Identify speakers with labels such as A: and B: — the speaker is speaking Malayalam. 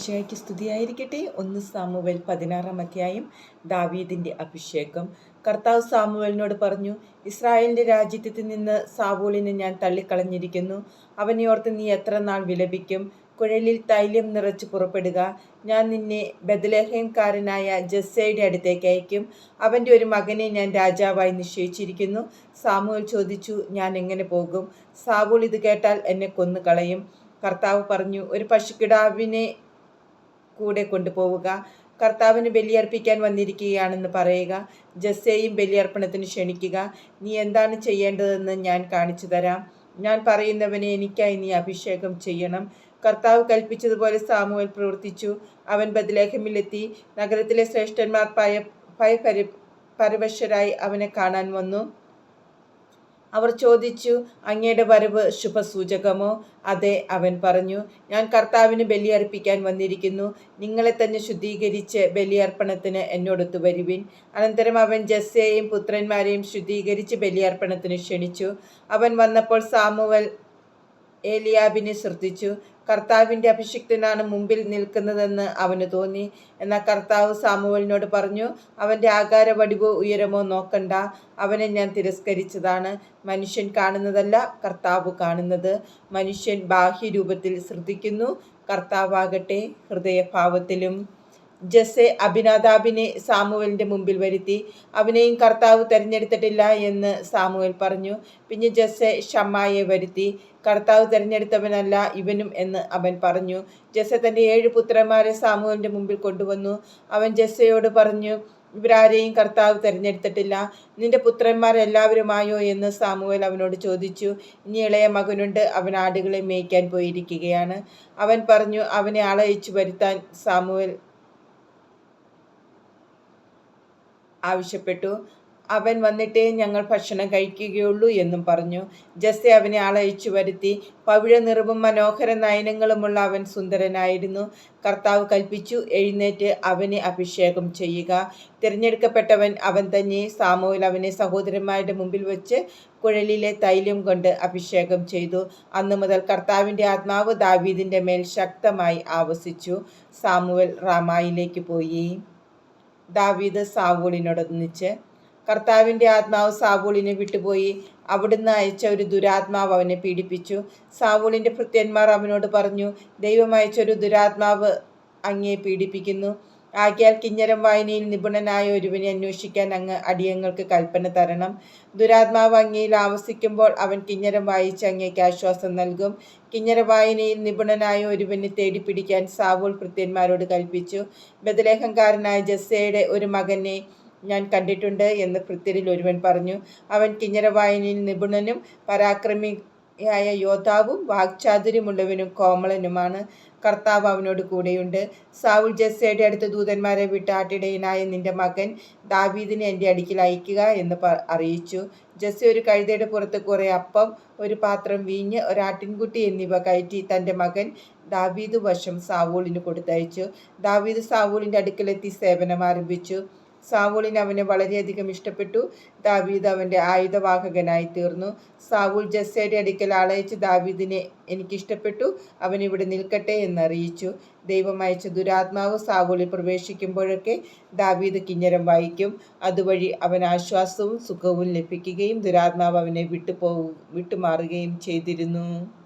A: ഈശോയ്ക്ക് സ്തുതിയായിരിക്കട്ടെ. ഒന്ന് സാമുവൽ പതിനാറാം അധ്യായം ദാവീദിന്റെ അഭിഷേകം. കർത്താവ് സാമുവലിനോട് പറഞ്ഞു ഇസ്രായേലിന്റെ രാജ്യത്തിൽ നിന്ന് സാവൂളിനെ ഞാൻ തള്ളിക്കളഞ്ഞിരിക്കുന്നു. അവനെ ഓർത്ത് നീ എത്ര നാൾ വിലപിക്കും? കുഴലിൽ തൈലം നിറച്ച് പുറപ്പെടുക. ഞാൻ നിന്നെ ബദലഹേംകാരനായ ജസ്സയുടെ അടുത്തേക്ക് അയക്കും. അവന്റെ ഒരു മകനെ ഞാൻ രാജാവായി നിശ്ചയിച്ചിരിക്കുന്നു. സാമുവൽ ചോദിച്ചു ഞാൻ എങ്ങനെ പോകും? സാവൂൾ ഇത് കേട്ടാൽ എന്നെ കൊന്നു കളയും കർത്താവ് പറഞ്ഞു ഒരു പശുക്കിടാവിനെ കൂടെ കൊണ്ടുപോവുക. കർത്താവിന് ബലിയർപ്പിക്കാൻ വന്നിരിക്കുകയാണെന്ന് പറയുക. ജസ്സേയും ബലിയർപ്പണത്തിന് ക്ഷണിക്കുക. നീ എന്താണ് ചെയ്യേണ്ടതെന്ന് ഞാൻ കാണിച്ചു തരാം. ഞാൻ പറയുന്നവനെ എനിക്കായി നീ അഭിഷേകം ചെയ്യണം. കർത്താവ് കൽപ്പിച്ചതുപോലെ സാമുവൽ പ്രവർത്തിച്ചു. അവൻ ബദലേഹമിലെത്തി നഗരത്തിലെ ശ്രേഷ്ഠന്മാർ പയ ഭയപരി പരവശരായി അവനെ കാണാൻ വന്നു. അവർ ചോദിച്ചു അങ്ങയുടെ വരവ് ശുഭസൂചകമോ? അതെ അവൻ പറഞ്ഞു ഞാൻ കർത്താവിന് ബലിയർപ്പിക്കാൻ വന്നിരിക്കുന്നു. നിങ്ങളെ തന്നെ ശുദ്ധീകരിച്ച് ബലിയർപ്പണത്തിന് എന്നോടൊത്തു വരുവിൻ. അനന്തരം അവൻ ജസ്സയെയും പുത്രന്മാരെയും ശുദ്ധീകരിച്ച് ബലിയർപ്പണത്തിന് ക്ഷണിച്ചു. അവൻ വന്നപ്പോൾ സാമുവൽ ഏലിയാബിനെ ശ്രദ്ധിച്ചു. കർത്താവിന്റെ അഭിഷിക്തനാണ് മുമ്പിൽ നിൽക്കുന്നതെന്ന് അവന് തോന്നി. എന്നാൽ കർത്താവ് സാമുവലിനോട് പറഞ്ഞു അവന്റെ ആകാര വടിവോ ഉയരമോ നോക്കണ്ട. അവനെ ഞാൻ തിരസ്കരിച്ചതാണ്. മനുഷ്യൻ കാണുന്നതല്ല കർത്താവ് കാണുന്നത്. മനുഷ്യൻ ബാഹ്യരൂപത്തിൽ ശ്രദ്ധിക്കുന്നു. കർത്താവാകട്ടെ ഹൃദയഭാവത്തിലും ജസ്സെ അഭിനാദാബിനെ സാമുവലിന്റെ മുമ്പിൽ വരുത്തി. അവനെയും കർത്താവ് തിരഞ്ഞെടുത്തിട്ടില്ല എന്ന് സാമുവൽ പറഞ്ഞു. പിന്നെ ജസ്സെ ഷമ്മായെ വരുത്തി. കർത്താവ് തിരഞ്ഞെടുത്തവനല്ല ഇവനും എന്ന് അവൻ പറഞ്ഞു. ജസ്സെ തന്റെ ഏഴ് പുത്രന്മാരെ സാമുവലിന്റെ മുമ്പിൽ കൊണ്ടുവന്നു. അവൻ ജസ്സയോട് പറഞ്ഞു ഇവരാരെയും കർത്താവ് തിരഞ്ഞെടുത്തിട്ടില്ല. നിന്റെ പുത്രന്മാരെല്ലാവരുമായോ എന്ന് സാമുവൽ അവനോട് ചോദിച്ചു. ഇനി ഇളയ മകനുണ്ട്. അവൻ ആടുകളെ മേയ്ക്കാൻ പോയിരിക്കുകയാണ്. അവൻ പറഞ്ഞു അവനെ ആളയച്ചു വരുത്താൻ സാമുവൽ ആവശ്യപ്പെട്ടു. അവൻ വന്നിട്ടേ ഞങ്ങൾ ഭക്ഷണം കഴിക്കുകയുള്ളൂ എന്നും പറഞ്ഞു. ജസ്സെ അവനെ ആളയച്ചു വരുത്തി. പവിഴ നിറവും മനോഹര നയനങ്ങളുമുള്ള അവൻ സുന്ദരനായിരുന്നു. കർത്താവ് കൽപ്പിച്ചു എഴുന്നേറ്റ് അവനെ അഭിഷേകം ചെയ്യുക. തിരഞ്ഞെടുക്കപ്പെട്ടവൻ അവൻ തന്നെ സാമുവിൽ അവനെ സഹോദരന്മാരുടെ മുമ്പിൽ വെച്ച് കുഴലിലെ തൈലം കൊണ്ട് അഭിഷേകം ചെയ്തു. അന്നു മുതൽ കർത്താവിന്റെ ആത്മാവ് ദാവീദിന്റെ മേൽ ശക്തമായി ആവസിച്ചു. സാമുവൽ റാമായിലേക്ക് പോയി. ദാവീദ് സാവൂളിനോടൊന്നിച്ച് കർത്താവിന്റെ ആത്മാവ് സാവൂളിനെ വിട്ടുപോയി. അവിടുന്ന് അയച്ച ഒരു ദുരാത്മാവ് അവനെ പീഡിപ്പിച്ചു. സാവൂളിന്റെ ഭൃത്യന്മാർ അവനോട് പറഞ്ഞു ദൈവം അയച്ച ഒരു ദുരാത്മാവ് അങ്ങയെ പീഡിപ്പിക്കുന്നു. ആകിയാൽ കിഞ്ഞരം വായനയിൽ നിപുണനായ ഒരുവനെ അന്വേഷിക്കാൻ അങ്ങ് അടിയങ്ങൾക്ക് കൽപ്പന തരണം. ദുരാത്മാവ് അങ്ങയിൽ ആവസിക്കുമ്പോൾ അവൻ കിഞ്ഞരം വായിച്ച് അങ്ങേക്ക് ആശ്വാസം നൽകും. കിഞ്ഞര വായനയിൽ നിപുണനായ ഒരുവനെ തേടിപ്പിടിക്കാൻ സാവൂൾ കൃത്യന്മാരോട് കൽപ്പിച്ചു. ബദലേഹംകാരനായ ജസ്സയുടെ ഒരു മകനെ ഞാൻ കണ്ടിട്ടുണ്ട് എന്ന് ഭൃത്യരിൽ ഒരുവൻ പറഞ്ഞു. അവൻ കിഞ്ഞര വായനയിൽ നിപുണനും പരാക്രമിയായ യോദ്ധാവും വാക്ചാതുര്യമുള്ളവനും കോമളനുമാണ്. കർത്താവ് അവനോട് കൂടെയുണ്ട്. സാവുൽ ജസ്സയുടെ അടുത്ത് ദൂതന്മാരെ വിട്ട് ആട്ടിടയനായ നിന്റെ മകൻ ദാവീദിനെ എന്റെ അടുക്കിൽ അയക്കുക എന്ന് അറിയിച്ചു. ജസ്സി ഒരു കഴുതയുടെ പുറത്ത് കുറേ അപ്പം ഒരു പാത്രം വീഞ്ഞ് ഒരാട്ടിൻകുട്ടി എന്നിവ കയറ്റി തന്റെ മകൻ ദാവീദ് വശം സാവൂളിന് കൊടുത്തയച്ചു. ദാവീദ് സാവൂളിന്റെ അടുക്കലെത്തി സേവനം ആരംഭിച്ചു. സാവൂളിന് അവനെ വളരെയധികം ഇഷ്ടപ്പെട്ടു. ദാവീദ് അവന്റെ ആയുധവാഹകനായി തീർന്നു. സാവൂൾ ജസ്സയുടെ അടുക്കൽ ആളയച്ച് ദാവീദിനെ എനിക്കിഷ്ടപ്പെട്ടു. അവൻ ഇവിടെ നിൽക്കട്ടെ എന്നറിയിച്ചു. ദൈവം അയച്ച ദുരാത്മാവ് സാവൂളിൽ പ്രവേശിക്കുമ്പോഴൊക്കെ ദാവീദ് കിഞ്ഞരം വായിക്കും. അതുവഴി അവൻ ആശ്വാസവും സുഖവും ലഭിക്കുകയും ദുരാത്മാവ് അവനെ വിട്ടുപോകും വിട്ടുമാറുകയും ചെയ്തിരുന്നു.